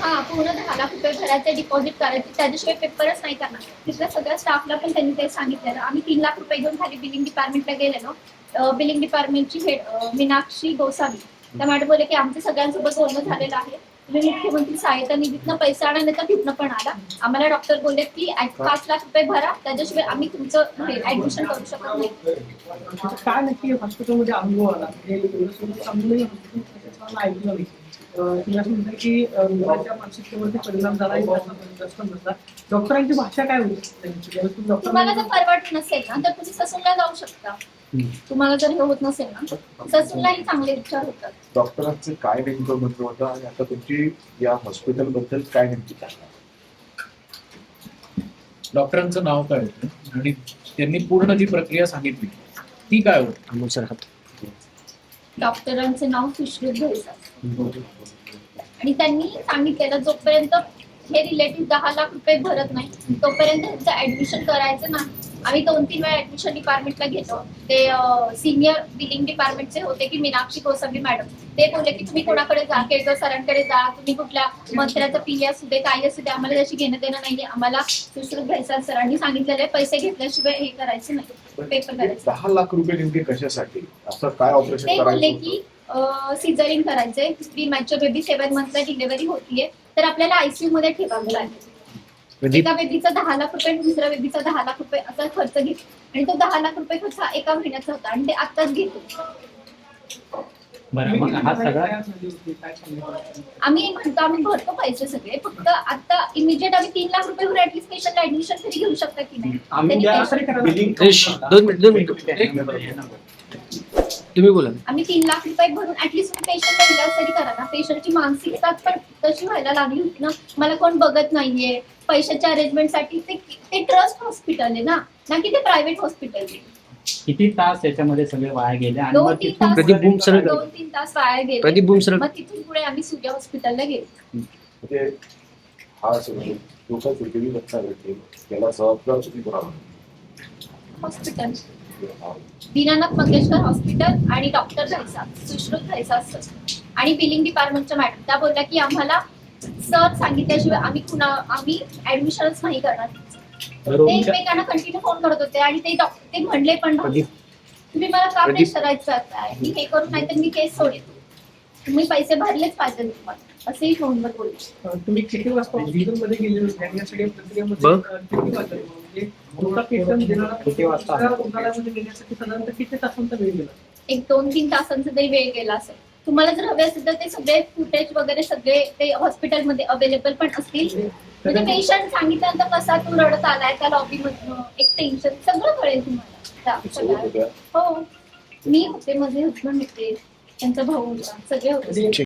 हा पूर्ण दहा लाख रुपये डिपॉझिट करायचे त्याच्याशिवाय पेपरच नाही करणार. तिथल्या सगळ्या स्टाफला पण त्यांनी ते सांगितलेलं. आम्ही तीन लाख रुपये घेऊन खाली बिलिंग डिपार्टमेंटला गेलेलो. बिलिंग डिपार्टमेंटची हेड मीनाक्षी गोसावी. त्या मॅडम बोलले की आमच्या सगळ्यांसोबत बोलणं झालेलं आहे. तुम्ही मुख्यमंत्री सहायता निधीतनं पैसा आणा नाही तर तिथनं पण आला आम्हाला डॉक्टर बोलले की पाच लाख रुपये भरा त्याच्याशिवाय आम्ही तुमचं ऍडमिशन करू शकत नाही. काय नक्की हॉस्पिटलमध्ये अनुभव आला? ऐकलं नाही की मानसिकतेवरती परिणाम झाला डॉक्टरांची भाषा काय होती? तुम्हाला जर परवडत नसेल ना तर तुम्ही ससूनला जाऊ शकता. तुम्हाला जर हे होत नसेल ना ससूनलाही चांगले उपचार होतात. डॉक्टरांचं काय नेमकं म्हणणं होतं आणि आता तुमची या हॉस्पिटलबद्दल काय नेमकी डॉक्टरांचं नाव काय होतं? आणि त्यांनी पूर्ण जी प्रक्रिया सांगितली ती काय होती? डॉक्टरांचे नाव सुश्रुत आणि त्यांनी सांगितलेलं जोपर्यंत हे रिलेटिव्ह दहा लाख रुपये भरत नाही तोपर्यंत त्यांचं ऍडमिशन करायचं नाही. आम्ही दोन तीन वेळा ऍडमिशन डिपार्टमेंटला घेतो ते सिनियर बिलिंग डिपार्टमेंटचे होते की मीनाक्षी कोसंबी मॅडम ते बोलले की तुम्ही कोणाकडे जा? केळकर सरांकडे जा. तुम्ही कुठल्या मंत्र्याचं पी असू दे काही असू दे आम्हाला त्याची घेणं देणं नाही आम्हाला सुश्रुत घ्यायचा सरांनी सांगितलेलं आहे पैसे घेतल्याशिवाय हे करायचं नाही. पेपर करायचं. दहा लाख रुपये नेमके कशासाठी? असं काय ऑपरेशन ते बोलले करायचं की? सिझरिंग करायचंय. प्री मॅच्युअर बेबी सेव्हन मंथला डिलिव्हरी होतीये. तर आपल्याला आयसीयू मध्ये ठेवावं लागेल. एका बेबीचा दहा लाख रुपये आणि दुसऱ्या बेबीचा दहा लाख रुपये असा खर्च घेतो आणि तो दहा लाख रुपये खर्च हा एका महिन्याचा होता आणि ते आताच घेतो. बरं मग हा सगळा? आम्ही म्हणतो आम्ही भरतो पैसे सगळे फक्त आता इमिजिएट आम्ही तीन लाख रुपये भरून ऍटलीस्ट पेशंटला ऍडमिशन तरी घेऊ शकता की नाही. आम्ही त्या Billing दोन मिनिट दोन मिनिट. एक तुम्ही बोला आम्ही तीन लाख रुपये भरून ऍटलीस्ट पेशंटला इलाज तरी करा ना. पेशंटची मानसिकता पण तशी व्हायला लागली होती ना. मला कोण बघत नाहीये. पैशाच्या अरेंजमेंटसाठी ते ते ट्रस्ट हॉस्पिटल आहे ना. ना की ते प्रायव्हेट हॉस्पिटल आहे. किती तास याच्यामध्ये सगळे वाया गेले आणि दोन मग तीन तिथून तास प्रदीप बुम सर- दोन तीन तास वाया गेले. प्रदीप सर मग तिथून पुढे आम्ही सूर्य हॉस्पिटलला गेलो. म्हणजे हा सगळं लोक पृथ्वी लक्षात भेटेल त्याला जबाबदार तुम्ही करावं हॉस्पिटल दीनानाथ मंगेशकर हॉस्पिटल आणि डॉक्टर घ्यायचा सुश्रुत घ्यायचा असतं आणि बिलिंग डिपार्टमेंटच्या मॅडम त्या बोलल्या की आम्हाला सर सांगितल्याशिवाय आम्ही कुणा आम्ही ऍडमिशनच नाही करणार. ते एकमेकांना कंटिन्यू फोन करत होते आणि ते डॉक्टर ते म्हणले पण नव्हते. तुम्ही मला का प्रदीप- प्रेशराईज करताय मी हे करून नाही तर मी केस सोडेन. तुम्ही पैसे भरलेच पाहिजे तुम्हाला असेही फोनवर बोलले. अं, तुम्ही किती वाजता हॉस्पिटलमध्ये गेले होते? आणि या सगळ्या प्रक्रियेमध्ये बघ. अं, किती वाजता म्हणजे तुमचा पेशंट देणारा किती वाजता? दुसऱ्या रुग्णालयामध्ये नेण्यासाठी साधारणतः किती तासांचा वेळ गेला? एक दोन तीन तासांचा तरी वेळ गेला असेल. तुम्हाला जर हवे असेल तर ते सगळे फुटेज वगैरे सगळे ते हॉस्पिटलमध्ये अवेलेबल पण असतील. म्हणजे पेशंट सांगितल्यानंतर कसा तू रडत आलाय त्या लॉबी मधनं एक टेन्शन सगळं कळेल तुम्हाला. हो. मी होते माझे हजबंड होते त्यांचा भाऊ होता सगळे होते.